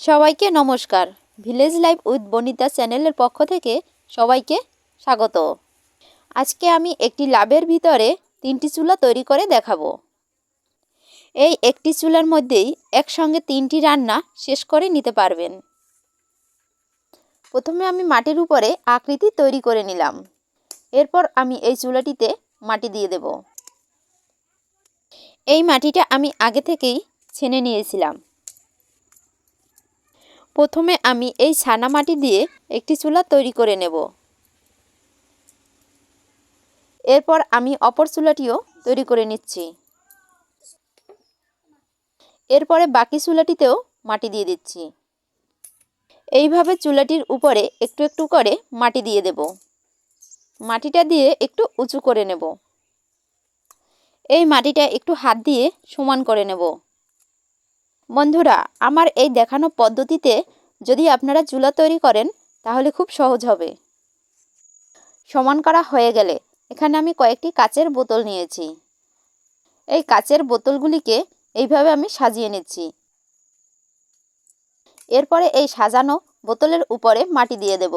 সবাইকে নমস্কার। Village life with বনিতা চ্যানেলের পক্ষ থেকে সবাইকে স্বাগত। আজকে আমি একটি লাভের ভিতরে তিনটি চুলা তৈরি করে দেখাবো। এই একটি চুলার মধ্যেই একসঙ্গে তিনটি রান্না শেষ করে নিতে পারবেন। প্রথমে আমি মাটির উপরে আকৃতি তৈরি করে নিলাম। এরপর আমি এই চুলাটিতে মাটি দিয়ে দেব। এই মাটিটা আমি আগে থেকেই ছেনে নিয়েছিলাম। প্রথমে আমি এই ছানা মাটি দিয়ে একটি চুলা তৈরি করে নেব। এরপর আমি অপর চুলাটিও তৈরি করে নিচ্ছি। এরপরে বাকি চুলাটিতেও মাটি দিয়ে দিচ্ছি। এইভাবে চুলাটির উপরে একটু একটু করে মাটি দিয়ে দেব। মাটিটা দিয়ে একটু উঁচু করে নেব। এই মাটিটা একটু হাত দিয়ে সমান করে নেব। বন্ধুরা, আমার এই দেখানো পদ্ধতিতে যদি আপনারা চুলা তৈরি করেন, তাহলে খুব সহজ হবে। সমান করা হয়ে গেলে এখানে আমি কয়েকটি কাচের বোতল নিয়েছি। এই কাচের বোতলগুলিকে এইভাবে আমি সাজিয়ে নিচ্ছি। এরপরে এই সাজানো বোতলের উপরে মাটি দিয়ে দেব।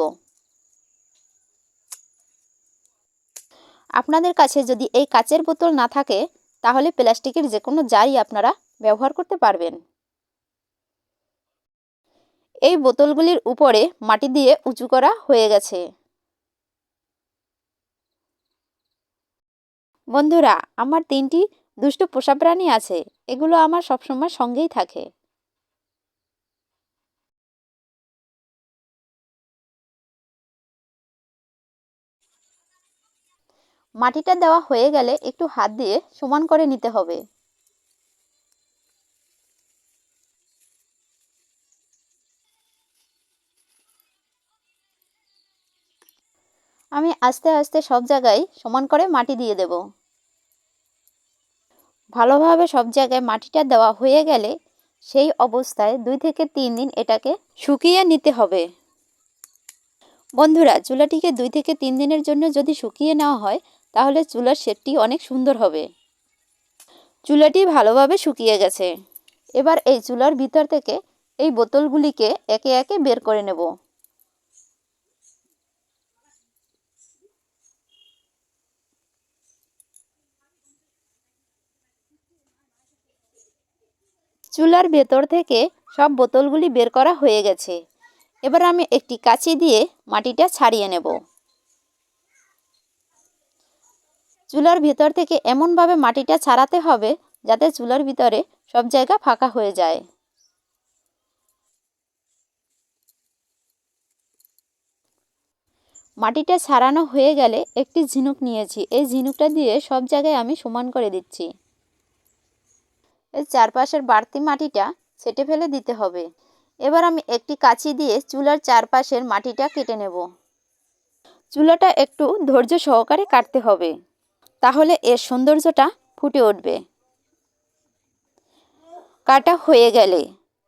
আপনাদের কাছে যদি এই কাচের বোতল না থাকে, তাহলে প্লাস্টিকের যে কোনো জারই আপনারা ব্যবহার করতে পারবেন। এই বোতলগুলির উপরে মাটি দিয়ে উঁচু করা হয়ে গেছে। বন্ধুরা, আমার তিনটি দুষ্ট পোষা প্রাণী আছে। এগুলো আমার সবসময় সঙ্গেই থাকে। মাটিটা দেওয়া হয়ে গেলে একটু হাত দিয়ে সমান করে নিতে হবে। আমি আস্তে আস্তে সব জায়গায় সমান করে মাটি দিয়ে দেব। ভালোভাবে সব জায়গায় মাটিটা দেওয়া হয়ে গেলে সেই অবস্থায় দুই থেকে তিন দিন এটাকে শুকিয়ে নিতে হবে। বন্ধুরা, চুলাটিকে দুই থেকে তিন দিনের জন্য যদি শুকিয়ে নেওয়া হয়, তাহলে চুলার শেপটি অনেক সুন্দর হবে। চুলাটি ভালোভাবে শুকিয়ে গেছে। এবার এই চুলার ভিতর থেকে এই বোতলগুলিকে একে একে বের করে নেব। চুলার ভেতর থেকে সব বোতলগুলি বের করা হয়ে গেছে। এবার আমি একটি কাঁচি দিয়ে মাটিটা ছাড়িয়ে নেব। চুলার ভিতর থেকে এমনভাবে মাটিটা ছাড়াতে হবে যাতে চুলার ভিতরে সব জায়গা ফাঁকা হয়ে যায়। মাটিটা ছাড়ানো হয়ে গেলে একটি ঝিনুক নিয়েছি। এই ঝিনুকটা দিয়ে সব জায়গায় আমি সমান করে দিচ্ছি। এই চারপাশের বাড়তি মাটিটা ছেটে ফেলে দিতে হবে। এবার আমি একটি কাঁচি দিয়ে চুলার চারপাশের মাটিটা কেটে নেব। চুলাটা একটু ধৈর্য সহকারে কাটতে হবে, তাহলে এর সৌন্দর্যটা ফুটে উঠবে। কাটা হয়ে গেলে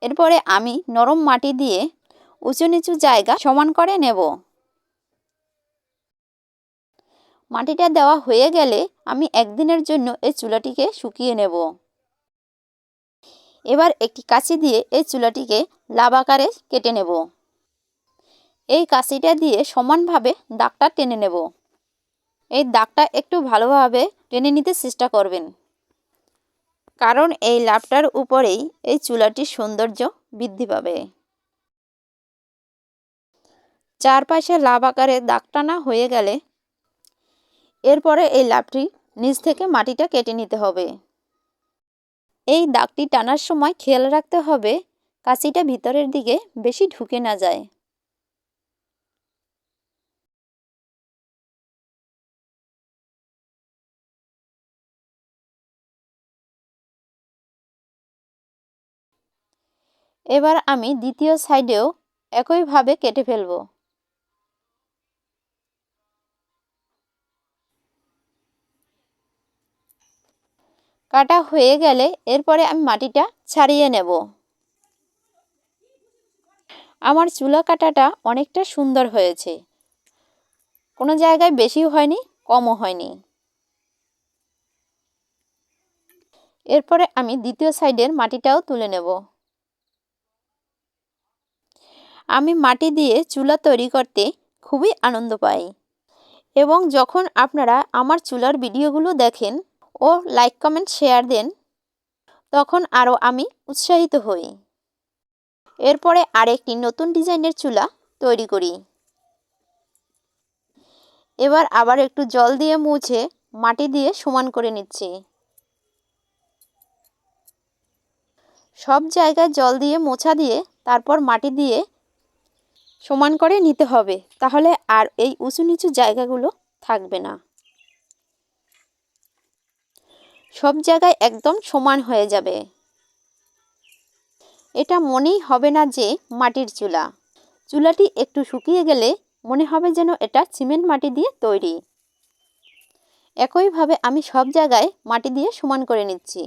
এরপরে আমি নরম মাটি দিয়ে উঁচু নিচু জায়গা সমান করে নেব। মাটিটা দেওয়া হয়ে গেলে আমি একদিনের জন্য এই চুলাটিকে শুকিয়ে নেব। এবার একটি কাঁচি দিয়ে এই চুলাটিকে লাভ আকারে কেটে নেব। এই কাঁচিটা দিয়ে সমানভাবে দাগটা টেনে নেব। এই দাগটা একটু ভালোভাবে টেনে নিতে চেষ্টা করবেন। কারণ এই লাভটার উপরেই এই চুলাটির সৌন্দর্য বৃদ্ধি পাবে। চারপাশে লাভ আকারে দাগ টানা হয়ে গেলে এরপরে এই লাভটি নিচ থেকে মাটিটা কেটে নিতে হবে। এই দাগটি টানার সময় খেয়াল রাখতে হবে কাঁচিটা ভিতরের দিকে বেশি ঢুকে না যায়। এবার আমি দ্বিতীয় সাইডেও একইভাবে কেটে ফেলব। কাটা হয়ে গেলে এরপরে আমি মাটিটা ছাড়িয়ে নেব। আমার চুলা কাটাটা অনেকটা সুন্দর হয়েছে। কোনো জায়গায় বেশিও হয়নি, কমও হয়নি। এরপরে আমি দ্বিতীয় সাইডের মাটিটাও তুলে নেব। আমি মাটি দিয়ে চুলা তৈরি করতে খুবই আনন্দ পাই। এবং যখন আপনারা আমার চুলার ভিডিওগুলো দেখেন ও লাইক, কমেন্ট, শেয়ার দেন। তখন আরও আমি উৎসাহিত হই। এরপরে আরেকটি নতুন ডিজাইনের চুলা তৈরি করি। এবার আবার একটু জল দিয়ে মুছে মাটি দিয়ে সমান করে নিচ্ছি। সব জায়গায় জল দিয়ে মোছা দিয়ে তারপর মাটি দিয়ে সমান করে নিতে হবে, তাহলে আর এই উঁচু নিচু জায়গাগুলো থাকবে না। সব জায়গায় একদম সমান হয়ে যাবে। এটা মনেই হবে না যে মাটির চুলা। চুলাটি একটু শুকিয়ে গেলে মনে হবে যেন এটা সিমেন্ট মাটি দিয়ে তৈরি। একইভাবে আমি সব জায়গায় মাটি দিয়ে সমান করে নিচ্ছি।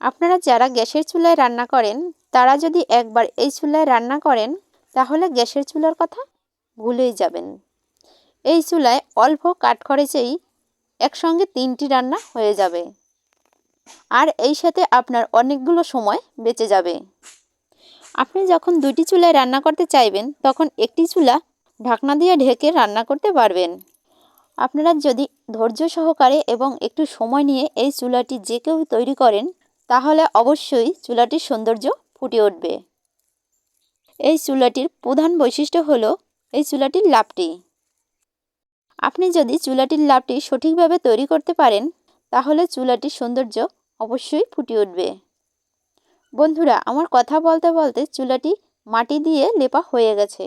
আপনারা যারা গ্যাসের চুলায় রান্না করেন, তারা যদি একবার এই চুলায় রান্না করেন, তাহলে গ্যাসের চুলার কথা ভুলেই যাবেন। এই চুলায় অল্প কাঠ খরচেই একসঙ্গে তিনটি রান্না হয়ে যাবে। আর এই সাথে আপনার অনেকগুলো সময় বেঁচে যাবে। আপনি যখন দুটি চুলায় রান্না করতে চাইবেন, তখন একটি চুলা ঢাকনা দিয়ে ঢেকে রান্না করতে পারবেন। আপনারা যদি ধৈর্য সহকারে এবং একটু সময় নিয়ে এই চুলাটি যে কেউ তৈরি করেন, তাহলে অবশ্যই চুলাটির সৌন্দর্য ফুটে উঠবে। এই চুলাটির প্রধান বৈশিষ্ট্য হলো এই চুলাটির লাভটি আপনি যদি চুলাটির লাভটি সঠিকভাবে তৈরি করতে পারেন, তাহলে চুলাটির সৌন্দর্য অবশ্যই ফুটে উঠবে। বন্ধুরা, আমার কথা বলতে বলতে চুলাটি মাটি দিয়ে লেপা হয়ে গেছে।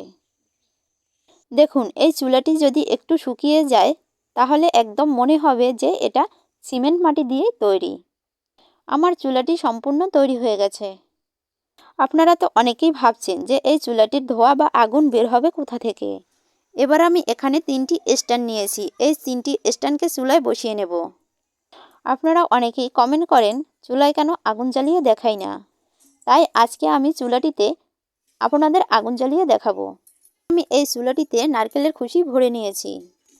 দেখুন, এই চুলাটি যদি একটু শুকিয়ে যায়, তাহলে একদম মনে হবে যে এটা সিমেন্ট মাটি দিয়েই তৈরি। আমার চুলাটি সম্পূর্ণ তৈরি হয়ে গেছে। আপনারা তো অনেকেই ভাবছেন যে এই চুলাটির ধোয়া বা আগুন বের হবে কোথা থেকে। এবার আমি এখানে তিনটি স্ট্যান্ড নিয়েছি, এই তিনটি স্ট্যান্ডকে চুলায় বসিয়ে নেব। আপনারা অনেকেই কমেন্ট করেন, চুলায় কেন আগুন জ্বালিয়ে দেখাই না? তাই আজকে আমি চুলাটিতে আপনাদের আগুন জ্বালিয়ে দেখাবো। আমি এই চুলাটিতে নারকেলের খুশি ভরে নিয়েছি।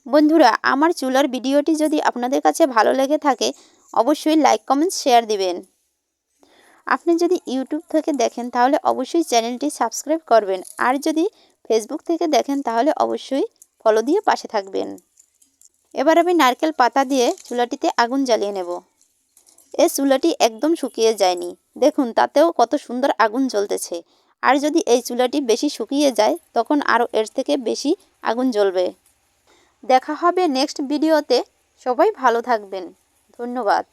বন্ধুরা, আমার চুলার ভিডিওটি যদি আপনাদের কাছে ভালো লেগে থাকে, অবশ্যই লাইক কমেন্ট শেয়ার দিবেন। আপনি যদি ইউটিউব থেকে দেখেন তাহলে অবশ্যই চ্যানেলটি সাবস্ক্রাইব করবেন। আর যদি ফেসবুক থেকে দেখেন তাহলে অবশ্যই ফলো দিয়ে পাশে থাকবেন। এবার আমি নারকেল পাতা দিয়ে চুলাটিতে আগুন জ্বালিয়ে নেব। এ চুলাটি একদম শুকিয়ে যায়নি। দেখুন, তাতেও কত সুন্দর আগুন জ্বলতেছে। আর যদি এই চুলাটি বেশি শুকিয়ে যায়, তখন আরও এর থেকে বেশি আগুন জ্বলবে। দেখা হবে নেক্সট ভিডিওতে। সবাই ভালো থাকবেন। ধন্যবাদ।